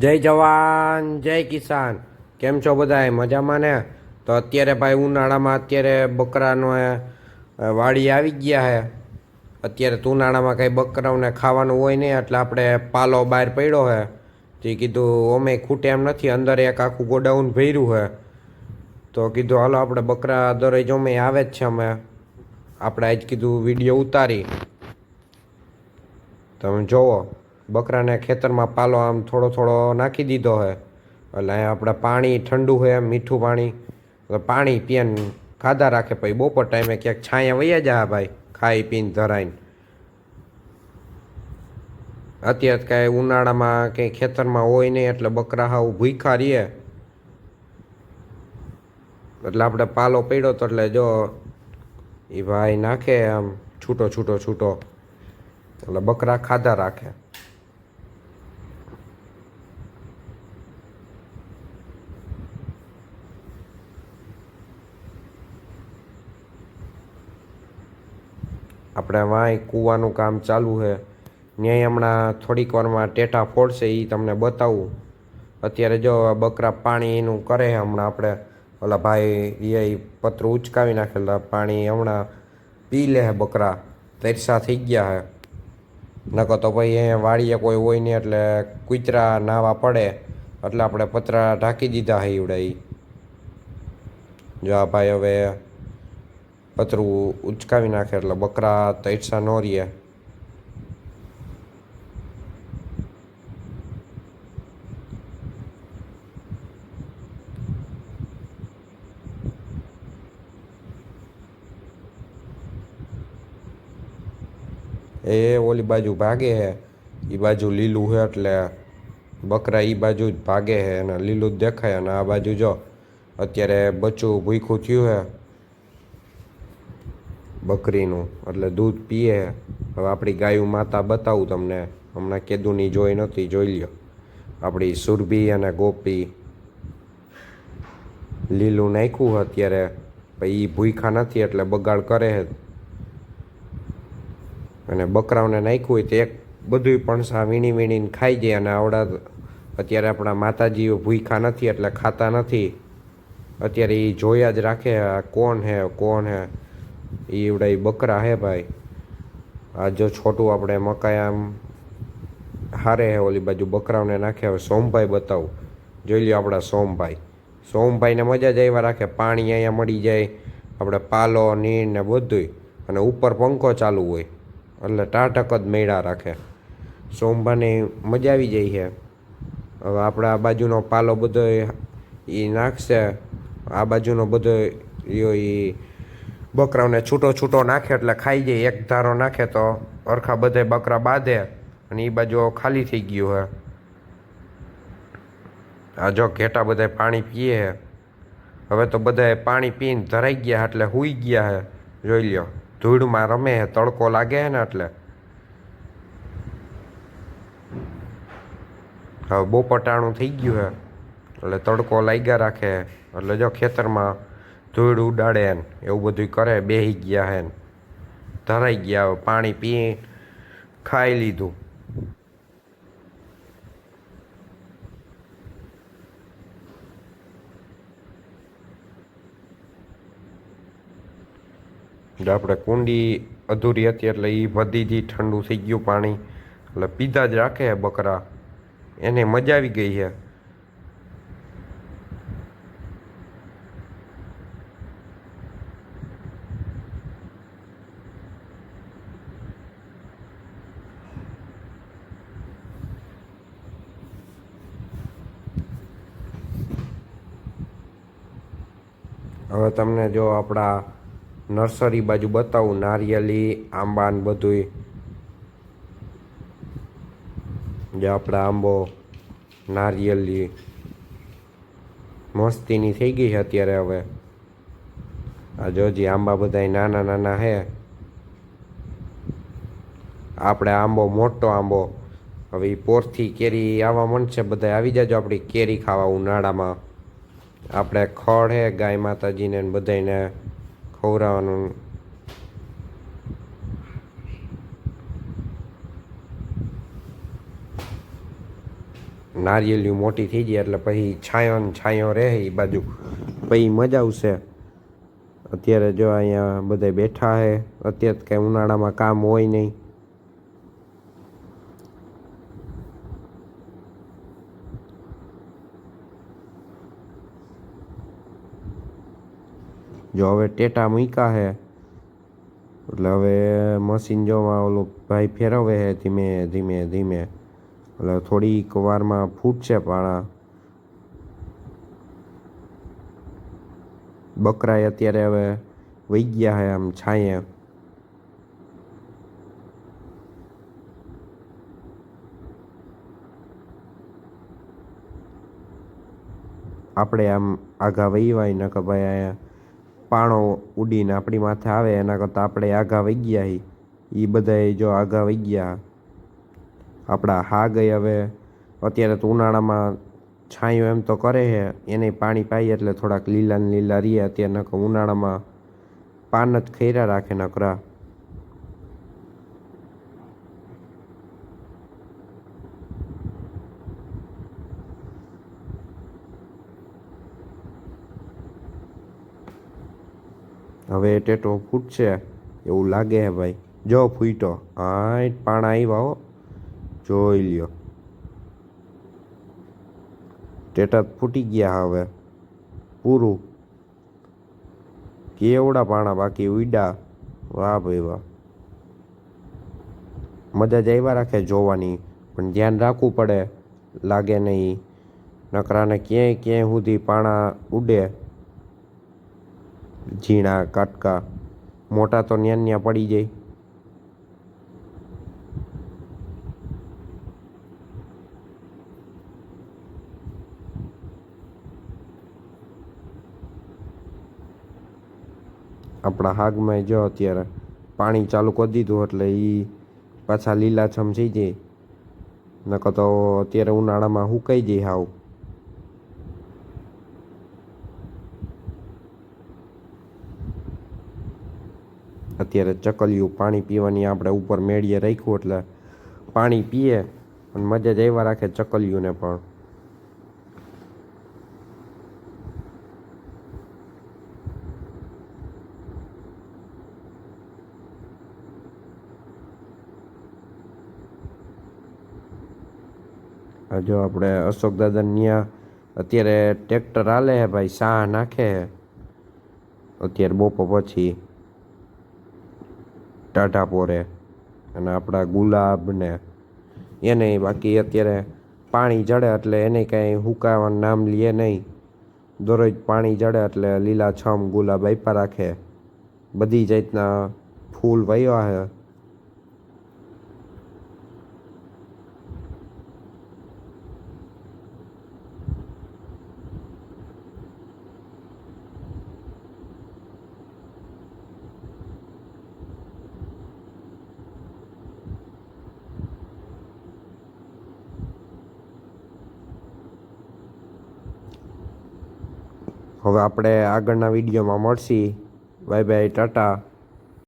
જય જવાન, જય કિસાન. કેમ છો બધાય? મજામાં ને? તો અત્યારે ભાઈ ઉનાળામાં અત્યારે બકરાનો વાડી આવી ગયા હે. અત્યારે તો ઉનાળામાં કંઈ બકરાઓને ખાવાનું હોય નહીં, એટલે આપણે પાલો બહાર પડ્યો હે. તે કીધું, અમે ખૂટે એમ નથી, અંદર એક આખું ગોડાઉન ભર્યું હે. તો કીધું, હાલો, આપણે બકરા દરરોજ અમે આવે જ છે અમે. આપણે આજ કીધું, વીડિયો ઉતારી. તમે જોવો. બકરાને ખેતરમાં પાલો આમ થોડો થોડો નાખી દીધો છે એટલે અહીંયા આપણે પાણી ઠંડુ હોય એમ, મીઠું પાણી. પાણી પીને ખાધા રાખે, પછી બપોર ટાઈમે ક્યાંક છાંયા વૈયા જા ભાઈ, ખાઈ પીને ધરાઈને. અત્યારે કાંઈ ઉનાળામાં કંઈ ખેતરમાં હોય નહીં, એટલે બકરા હાવ ભૂખા રહીએ. એટલે આપણે પાલો પડ્યો તો એટલે જો એ ભાઈ નાખે આમ છૂટો છૂટો છૂટો. એટલે બકરા ખાધા રાખે. આપણે વાંય કૂવાનું કામ ચાલુ છે. ન્યાય હમણાં થોડીક વારમાં ટેટા ફોડશે એ તમને બતાવું. અત્યારે જો બકરા પાણી એનું કરે હમણાં આપણે. ઓલા ભાઈ એ પત્ર ઉચકાવી નાખેલા, પાણી હમણાં પી લે બકરા. તરસા થઈ ગયા છે. નકો તો ભાઈ અહીંયા વાડીએ કોઈ હોય નહીં એટલે કૂતરા નાવા પડે. એટલે આપણે પતરા ઢાંકી દીધા હે ઈવડે જો આ ભાઈ હવે પતરું ઉચકાવી નાખે એટલે બકરા તૈસા ન રહે એ ઓલી બાજુ ભાગે હે એ બાજુ લીલું છે એટલે બકરા એ બાજુ જ ભાગે છે અને લીલું જ દેખાય અને આ બાજુ જો, અત્યારે બચ્ચું ભૂખું થયું છે બકરીનું. એટલે દૂધ પીએ. હવે આપણી ગાયું માતા બતાવું તમને. હમણાં કેદુની જોઈ નહોતી જોઈ લ્યો. આપણી સુરભી અને ગોપી લીલું નાખ્યું અત્યારે. પછી એ ભૂખા નથી એટલે બગાડ કરે છે. અને બકરાઓને નાખ્યું હોય તો એક બધુંય પણસા વીણી વીણીને ખાઈ જાય અને આવડા અત્યારે આપણા માતાજીઓ ભૂખા નથી એટલે ખાતા નથી. અત્યારે એ જોયા જ રાખે કોણ હે કોણ હે. એ એવડા એ બકરા હે ભાઈ. આ જો છોટું આપણે મકાઈ આમ હારે હે, ઓલી બાજુ બકરાઓને નાખે. હવે સોમભાઈ બતાવું. જોઈ લ્યો આપણા સોમભાઈ. સોમભાઈને મજા જ આવ્યા રાખે. પાણી અહીંયા મળી જાય. આપણે પાલો નીર ને બધુંય. અને ઉપર પંખો ચાલુ હોય. એટલે ટાટક જ મેળા રાખે. સોમભાને મજા આવી જાય છે હવે આપણે આ બાજુનો પાલો બધો એ નાખશે. આ બાજુનો બધો એ બકરાઓને છૂટો છૂટો નાખે એટલે ખાઈ જાય, એક ધારો નાખે તો અરખા બધે બકરા બાંધે અને એ બાજુ ખાલી થઈ ગયું હે. આ જો ઘેટા બધા પાણી પીએ હે. હવે તો બધા પાણી પીને ધરાઈ ગયા એટલે હુઈ ગયા હે. જોઈ લ્યો, ધૂળમાં રમે હે, તડકો લાગે હે ને એટલે. હવે બોપટાણું થઈ ગયું હે. એટલે તડકો લાગ્યા રાખે એટલે જો ખેતરમાં ધૂળ ઉડાડે ને, એવું બધું કરે, બેહી ગયા હે ધરાઈ ગયા હવે, પાણી પી, ખાઈ લીધું. આપણે કુંડી અધૂરી હતી એટલે એ બધીથી ઠંડુ થઈ ગયું પાણી, એટલે પીધા જ રાખે બકરા. એને મજા આવી ગઈ છે હવે તમને જો આપણા નર્સરી બાજુ બતાવું, નારિયેલી, આંબા ને બધુંય. જે આપણા આંબો, નારિયેલી મસ્તીની થઈ ગઈ છે અત્યારે હવે. આ જોજી આંબા બધાય નાના નાના હે આપણે આંબો, મોટો આંબો. હવે પોરથી કેરી આવવા માંડશે બધા આવી જાજો આપણી કેરી ખાવા ઉનાળામાં. આપણે ખડ હે ગાય માતાજીને બધાને ખવડાવવાનું. નારિયેલિયું મોટી થઈ જાય એટલે પછી છાંયો ને છાંયો રહે એ બાજુ. પછી મજા આવશે. અત્યારે જો અહીંયા બધા બેઠા છે અત્યારે કંઈ ઉનાળામાં કામ હોય નહીં. જો હવે ટેટા મૂક્યા છે એટલે હવે મશીન જોવા ઓલું ભાઈ ફેરવે છે ધીમે ધીમે ધીમે. એટલે થોડીક વારમાં ફૂટશે પાણા. બકરાએ અત્યારે હવે વહી ગયા છે આમ છાંયે. આપણે આમ આઘા વહીવાય ન ભાઈ અહીંયા પાણો ઉડીને આપણી માથે આવે, એના કરતાં આપણે આઘા વહી ગયા એ બધાય જો આઘા વહી ગયા. આપણા હા ગઈ હવે અત્યારે તો ઉનાળામાં છાંયો એમ તો કરે છે એને પાણી પાઈએ એટલે થોડાક લીલા ને લીલા રહીએ અત્યારે ઉનાળામાં પાન જ ખૈરા રાખે નકરા. હવે ટેટો ફૂટશે. એવું લાગે હે ભાઈ. જો ફૂટો હા પાણા આવ્યા હો. જોઈ લ્યો. ટેટા ફૂટી ગયા હવે. પૂરું. કેવડા પાણા બાકી ઉડા વાહ ભાઈ વાહ. મજા જ આવ્યા રાખે જોવાની. પણ ધ્યાન રાખવું પડે. લાગે નહીં. નકરાને ક્યાંય ક્યાંય સુધી પાણા ઉડે. ઝીણા, કાટકા, મોટા તો ન્યા ન્યા પડી જાય. આપણા હાગમાં જો અત્યારે પાણી ચાલુ કરી દીધું એટલે એ પાછા લીલાછમ થઈ જાય. નકર તો અત્યારે ઉનાળામાં સુકાઈ જાય હાવ. અત્યારે ચકલિયું પાણી પીવાની આપણે ઉપર મેળીએ રાખ્યું એટલે પાણી પીએ અને મજા જ આવ્યા રાખે ચકલિયુંને પણ. જો આપણે અશોક દાદા ત્યાં અત્યારે ટ્રેક્ટર હાલે હે ભાઈ શાહ નાખે અત્યારે બપોર પછી ટાઢા પોરે અને આપણા ગુલાબ ને. એને બાકી અત્યારે પાણી જડે એટલે એને કાંઈ હુકાવાનું નામ લે નહીં. દરરોજ પાણી જડે એટલે લીલા છમ ગુલાબ આપ્યા રાખે. બધી જાતના ફૂલ વાવ્યા છે હવે આપણે આગળના વિડીયોમાં મળશી. Bye bye Tata.